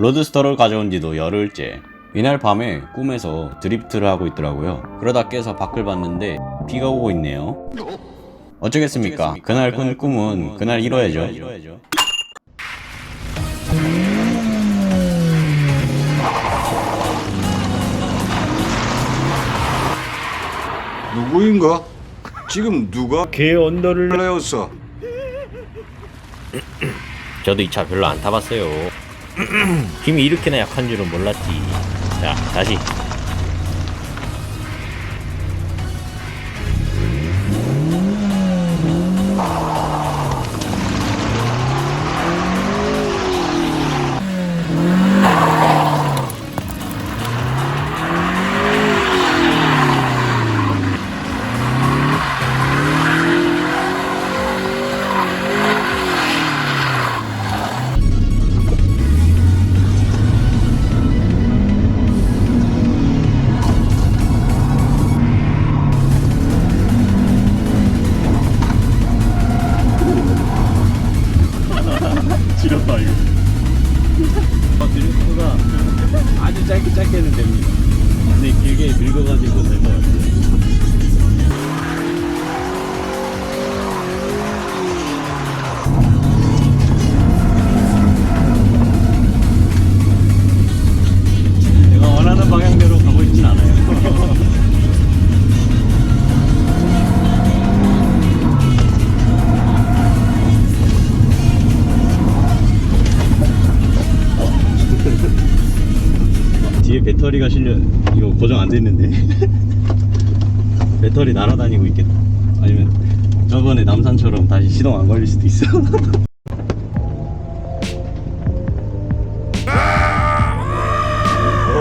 로드스터를 가져온 지도 열흘째. 이날 밤에 꿈에서 드리프트를 하고 있더라고요. 그러다 깨서 밖을 봤는데 비가 오고 있네요. 어쩌겠습니까? 그날 꾼 꿈은 그날 이뤄야죠. 누구인가? 지금 누가 개 언더를 레었어? 저도 이 차 별로 안 타봤어요 힘이 이렇게나 약한 줄은 몰랐지. 자 다시 지렸다 이거. 드리프트가 아주 짧게 짧게는 됩니다. 근데 길게 늙어가지고 될것 같아요. 뒤에 배터리가 실려 이거 고정 안 됐는데. 배터리 날아다니고 있겠다. 아니면 저번에 남산처럼 다시 시동 안 걸릴 수도 있어.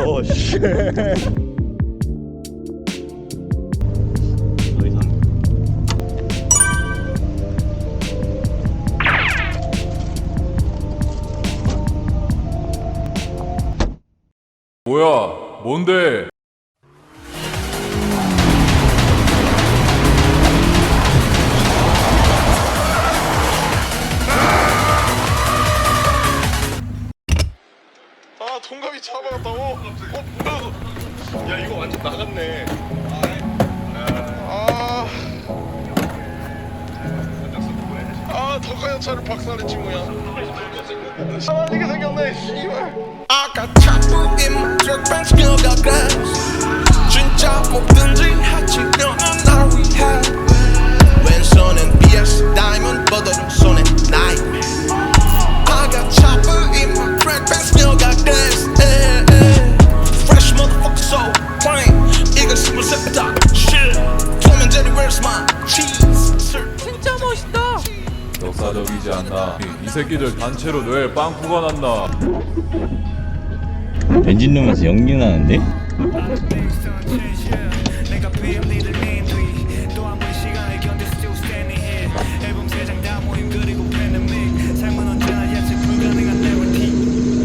오씨 뭔데? 아 동갑이 잡아갔다고? 어? 뭐야? 야 이거 완전 나갔네 아... 아 덕화연차를 박살냈지 뭐야 아 이게 생겼네 씨발 chopper in got glass. 진짜 먹든지 하지 너는 나를 위해. 왼손엔 BS diamond, 뻗어둔 손엔 nightmare. I got chopper in my banks still got glass. Eh, eh. Fresh motherfucker, so plain. 이건 스물 세다. Shit. Tom and Jerry, where's my cheese? Sir. 역사적이지 않나? 이- 이 새끼들 단체로 뇌에 빵꾸가 났나? 벤진룸에서 연기 나는데?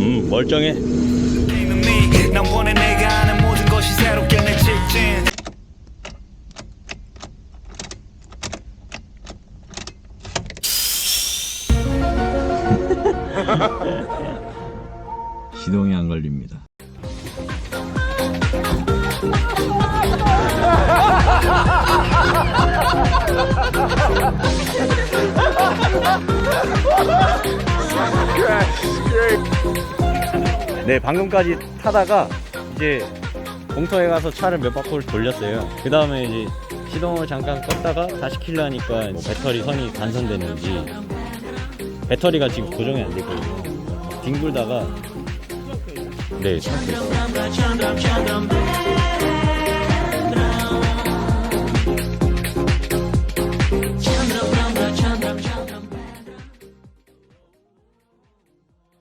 음 멀쩡해 시동이 안 걸립니다. 네 방금까지 타다가 이제 공터에 가서 차를 몇 바퀴를 돌렸어요. 그 다음에 이제 시동을 잠깐 껐다가 다시 킬려 하니까 뭐 배터리 선이 단선되는지 배터리가 지금 고정이 안 되거든요. 뒹굴다가 네, 참고 있어요.